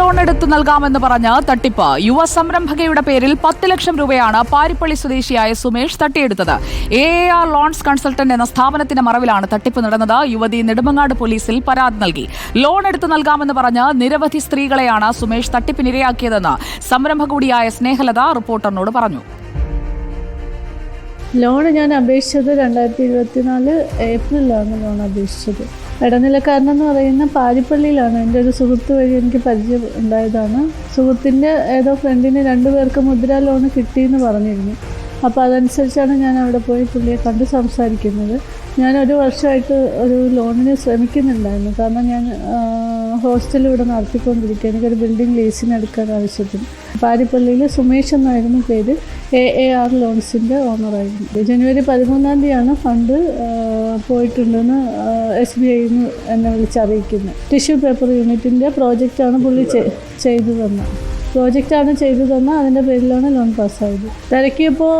Loan എടുത്തു നൽകാമെന്ന് പറഞ്ഞ് തട്ടിപ്പ്. യുവ സംരംഭകയുടെ പേരിൽ പത്ത് ലക്ഷം രൂപയാണ് പാരിപ്പള്ളി സ്വദേശിയായ സുമേഷ് തട്ടിയെടുത്തത്. എ ആർ ലോൺസ് കൺസൾട്ടന്റ് എന്ന സ്ഥാപനത്തിന്റെ മറവിലാണ് തട്ടിപ്പ് നടന്നത്. യുവതി നെടുമങ്ങാട് പോലീസിൽ പരാതി നൽകി. ലോൺ എടുത്തു നൽകാമെന്ന് പറഞ്ഞ് നിരവധി സ്ത്രീകളെയാണ് സുമേഷ് തട്ടിപ്പിനിരയാക്കിയതെന്ന് സംരംഭ കൂടിയായ സ്നേഹലത റിപ്പോർട്ടറിനോട് പറഞ്ഞു. ലോൺ ഞാൻ അപേക്ഷിച്ചത് രണ്ടായിരത്തി ഇരുപത്തിനാല് ഏപ്രിലാണ് ലോൺ അപേക്ഷിച്ചത്. ഇടനിലക്കാരനെന്ന് പറയുന്ന പാരിപ്പള്ളിയിലാണ്. എന്റെ ഒരു സുഹൃത്ത് വഴി എനിക്ക് പരിചയം ഉണ്ടായതാണ്. സുഹൃത്തിന്റെ ഏതോ ഫ്രണ്ടിന് രണ്ടുപേർക്ക് മുദ്ര ലോൺ കിട്ടിയെന്ന് പറഞ്ഞിരുന്നു. അപ്പോൾ അതനുസരിച്ചാണ് ഞാൻ അവിടെ പോയി പുള്ളിയെ കണ്ട് സംസാരിക്കുന്നത്. ഞാൻ ഒരു വർഷമായിട്ട് ഒരു ലോണിന് ശ്രമിക്കുന്നുണ്ടായിരുന്നു. കാരണം ഞാൻ ഹോസ്റ്റൽ ഇവിടെ നടത്തിക്കൊണ്ടിരിക്കുക എനിക്കൊരു ബിൽഡിംഗ് ലീസിന് എടുക്കാൻ ആവശ്യത്തിന്. പാരിപ്പള്ളിയിൽ സുമേഷ് എന്നായിരുന്നു പേര്. എ എ ആർ ലോൺസിന്റെ ഓണറായിരുന്നു ജനുവരി പതിമൂന്നാം തീയതിയാണ് ഫണ്ട് പോയിട്ടുണ്ടെന്ന് എസ് ബി നിന്ന് എന്നെ വിളിച്ചറിയിക്കുന്നു. ടിഷ്യൂ പേപ്പർ യൂണിറ്റിന്റെ പ്രോജക്റ്റാണ് പുള്ളി ചെയ്തു തന്നത് പ്രോജക്റ്റാണ് ചെയ്തു തന്ന അതിന്റെ പേരിലാണ് ലോൺ പാസ്സായത്. തിരക്കിയപ്പോൾ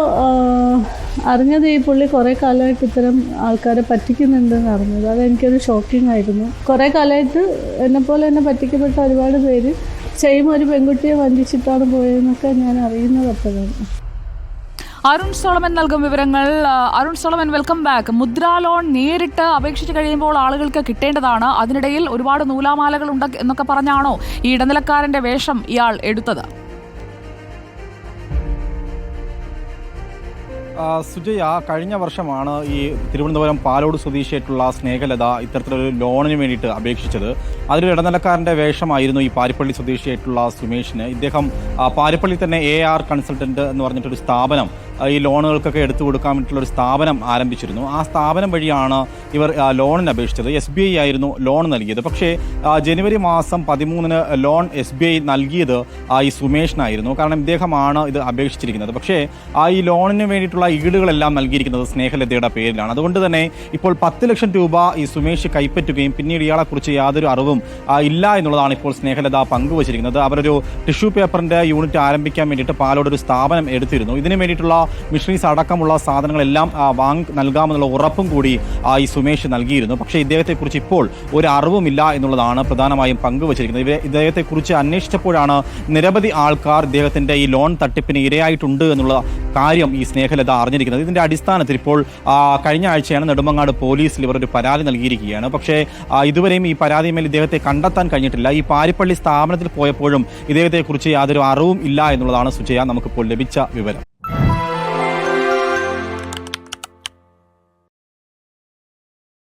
അറിഞ്ഞത് ഈ പുള്ളി കുറേ കാലമായിട്ട് ഇത്തരം ആൾക്കാരെ പറ്റിക്കുന്നുണ്ടെന്ന് അറിഞ്ഞത്. അതെനിക്കൊരു ഷോക്കിംഗ് ആയിരുന്നു. കുറേ കാലമായിട്ട് എന്നെപ്പോലെ തന്നെ പറ്റിക്കപ്പെട്ട ഒരുപാട് പേര് സെയിം ഒരു പെൺകുട്ടിയെ വഞ്ചിച്ചിട്ടാണ് പോയതെന്നൊക്കെ ഞാൻ അറിയുന്നത് അപ്പോഴാണ്. അരുൺ സോളമൻ നൽകും വിവരങ്ങൾ. Arun Solomon welcome back Mudra loan നേരിട്ട് അപേക്ഷിച്ച് കഴിയുമ്പോൾ ആളുകൾക്ക് കിട്ടേണ്ടതാണ്. അതിനിടയിൽ ഒരുപാട് നൂലാമാലകൾ ഉണ്ട് എന്നൊക്കെ പറഞ്ഞാണോ ഈ ഇടനിലക്കാരന്റെ വേഷം ഇയാൾ എടുത്തത്? സുജയ കഴിഞ്ഞ വർഷമാണ് ഈ തിരുവനന്തപുരം പാലോട് സ്വദേശിയായിട്ടുള്ള സ്നേഹലത ഇത്തരത്തിലൊരു ലോണിന് വേണ്ടിയിട്ട് അപേക്ഷിച്ചത്. അതിലൊരു ഇടനിലക്കാരന്റെ വേഷമായിരുന്നു ഈ പാരിപ്പള്ളി സ്വദേശിയായിട്ടുള്ള സുമേഷിന്. ഇദ്ദേഹം പാരിപ്പള്ളി തന്നെ എ ആർ കൺസൾട്ടന്റ് എന്ന് പറഞ്ഞിട്ടൊരു സ്ഥാപനം ഈ ലോണുകൾക്കൊക്കെ എടുത്തു കൊടുക്കാൻ വേണ്ടിയിട്ടുള്ള ഒരു സ്ഥാപനം ആരംഭിച്ചിരുന്നു. ആ സ്ഥാപനം വഴിയാണ് ഇവർ ലോണിന് അപേക്ഷിച്ചത്. എസ് ബി ഐ ആയിരുന്നു ലോൺ നൽകിയത്. പക്ഷേ ജനുവരി മാസം പതിമൂന്നിന് ലോൺ എസ് ബി ഐ നൽകിയത് ഈ സുമേഷിനായിരുന്നു. കാരണം ഇദ്ദേഹമാണ് ഇത് അപേക്ഷിച്ചിരിക്കുന്നത്. പക്ഷേ ആ ഈ ലോണിന് വേണ്ടിയിട്ടുള്ള ഈടുകളെല്ലാം നൽകിയിരിക്കുന്നത് സ്നേഹലതയുടെ പേരിലാണ്. അതുകൊണ്ട് തന്നെ ഇപ്പോൾ പത്ത് ലക്ഷം രൂപ ഈ സുമേഷ് കൈപ്പറ്റുകയും പിന്നീട് ഇയാളെക്കുറിച്ച് യാതൊരു അറിവും ഇല്ല എന്നുള്ളതാണ് ഇപ്പോൾ സ്നേഹലത പങ്കുവച്ചിരിക്കുന്നത്. അവരൊരു ടിഷ്യൂ പേപ്പറിന്റെ യൂണിറ്റ് ആരംഭിക്കാൻ വേണ്ടിയിട്ട് പാലോട് ഒരു സ്ഥാപനം എടുത്തിരുന്നു. ഇതിന് വേണ്ടിയിട്ടുള്ള മിഷനറീസ് അടക്കമുള്ള സാധനങ്ങളെല്ലാം വാങ് നൽകാമെന്നുള്ള ഉറപ്പും കൂടി ഈ സുമേഷ് നൽകിയിരുന്നു. പക്ഷേ ഇദ്ദേഹത്തെക്കുറിച്ച് ഇപ്പോൾ ഒരു അറിവുമില്ല എന്നുള്ളതാണ് പ്രധാനമായും പങ്കുവച്ചിരിക്കുന്നത്. ഇവരെ ഇദ്ദേഹത്തെക്കുറിച്ച് അന്വേഷിച്ചപ്പോഴാണ് നിരവധി ആൾക്കാർ ഇദ്ദേഹത്തിന്റെ ഈ ലോൺ തട്ടിപ്പിന് ഇരയായിട്ടുണ്ട് എന്നുള്ള കാര്യം ഈ സ്നേഹലത അറിഞ്ഞിരിക്കുന്നത്. ഇതിന്റെ അടിസ്ഥാനത്തിൽ ഇപ്പോൾ കഴിഞ്ഞ ആഴ്ചയാണ് നെടുമങ്ങാട് പോലീസിൽ ഇവർ ഒരു പരാതി നൽകിയിരിക്കുകയാണ്. പക്ഷേ ഇതുവരെയും ഈ പരാതിമേൽ ഇദ്ദേഹത്തെ കണ്ടെത്താൻ കഴിഞ്ഞിട്ടില്ല. ഈ പാരിപ്പള്ളി സ്ഥാപനത്തിൽ പോയപ്പോഴും ഇദ്ദേഹത്തെക്കുറിച്ച് യാതൊരു അറിവും ഇല്ല എന്നുള്ളതാണ് സുജയ. നമുക്കിപ്പോൾ ലഭിച്ച വിവരം.